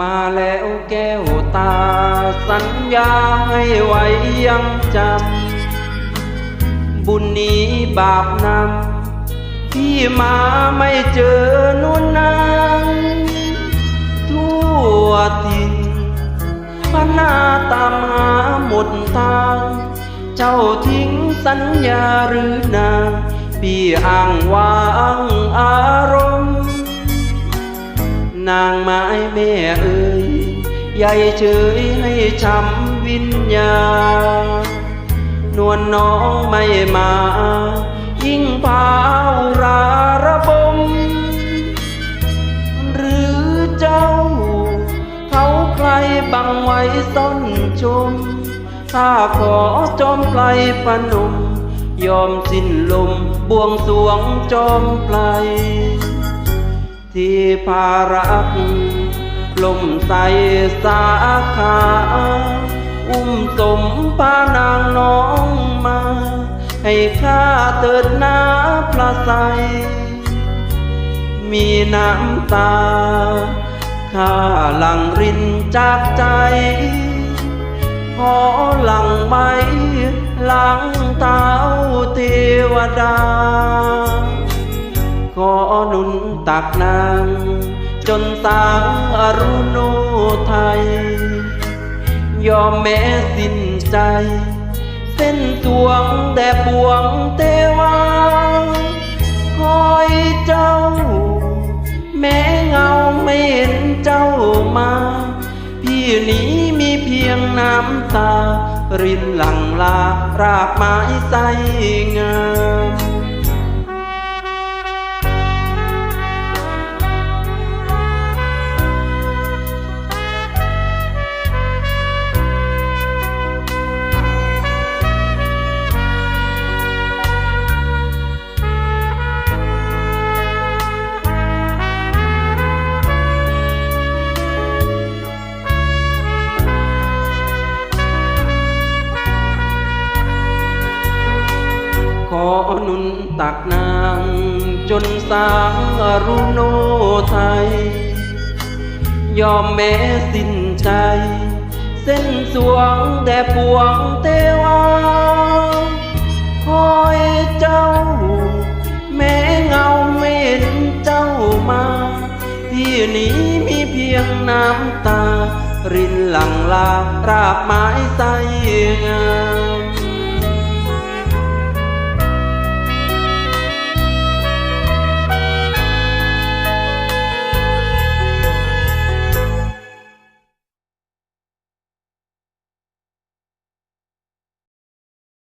มาแล้วแก้วตา สัญญาให้ไว้ยังจำ บุญนี้บาปนำที่มาไม่เจอนวลนางทั่วทินพนาตามหาหมดทาง เจ้าทิ้งสัญญาหรือนาง พี่อ้างวางอารมณ์ นางไม้แม่เอ่ยใหญ่เฉยให้ช้ำวิญญาณนวลน้องไม่มา ยิ่งพาวราระบม หรือเจ้า เขาใครบังไว้ซ่อนชม ถ้าขอจอมไพลปนม ยอมสิ้นลมบวงสวงจอมไพล ที่ภารักลมใสสาขา อุ้มสมพานางน้องมา ให้ข้าเติดน้าพระใส มีน้ำตา ข้าหลังรินจากใจ ขอหลังไม้หลังเท้าเทวดา ขอหนุนตักนางจนสางอรุโนไทย ยอมแม้สิ้นใจ เส้นสวงแด่ปวงเทวาคอยเจ้า แม้เงาไม่เห็นเจ้ามา พี่นี้มีเพียงน้ำตา รินหลังลารากไม้ใสงาม ขอหนุนตักนาง จนสางรุโนไทย ยอมแม้สิ้นใจ เส้นสวงแด่ปวงเทวาคอยเจ้า แม้เงาไม่เห็นเจ้ามา พี่นี้มีเพียงน้ำตา รินหลังลารากไม้ใสงา